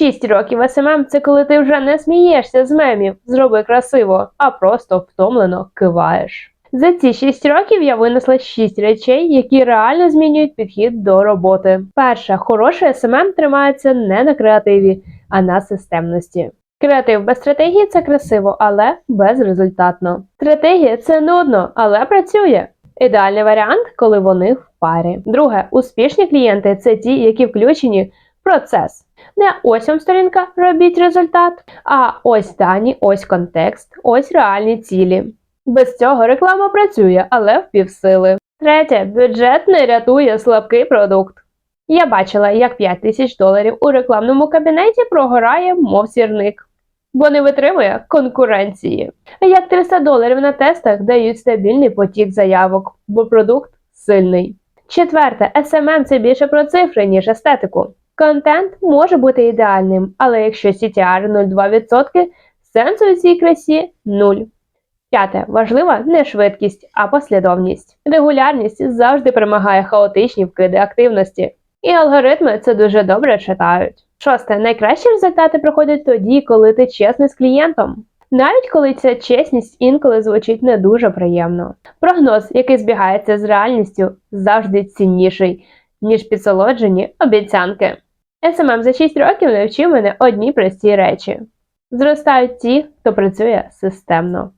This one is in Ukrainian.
6 років СММ це коли ти вже не смієшся з мемів, зроби красиво, а просто втомлено киваєш. За ці 6 років я винесла 6 речей, які реально змінюють підхід до роботи. Перше, хороший СММ тримається не на креативі, а на системності. Креатив без стратегії це красиво, але безрезультатно. Стратегія це нудно, але працює. Ідеальний варіант, коли вони в парі. Друге, успішні клієнти це ті, які включені процес. Не ось вам сторінка, робіть результат, а ось дані, ось контекст, ось реальні цілі. Без цього реклама працює, але в півсили. Третє, бюджет не рятує слабкий продукт. Я бачила, як 5 тисяч доларів у рекламному кабінеті прогорає, мов сірник, бо не витримує конкуренції. Як 300 доларів на тестах дають стабільний потік заявок, бо продукт сильний. Четверте, SMM – це більше про цифри, ніж естетику. Контент може бути ідеальним, але якщо CTR 0,2%, сенсу у цій красі 0. П'яте. Важлива не швидкість, а послідовність. Регулярність завжди перемагає хаотичні вкиди активності. І алгоритми це дуже добре читають. Шосте. Найкращі результати приходять тоді, коли ти чесний з клієнтом. Навіть коли ця чесність інколи звучить не дуже приємно. Прогноз, який збігається з реальністю, завжди цінніший, ніж підсолоджені обіцянки. СММ за 6 років навчив мене одні прості речі. Зростають ті, хто працює системно.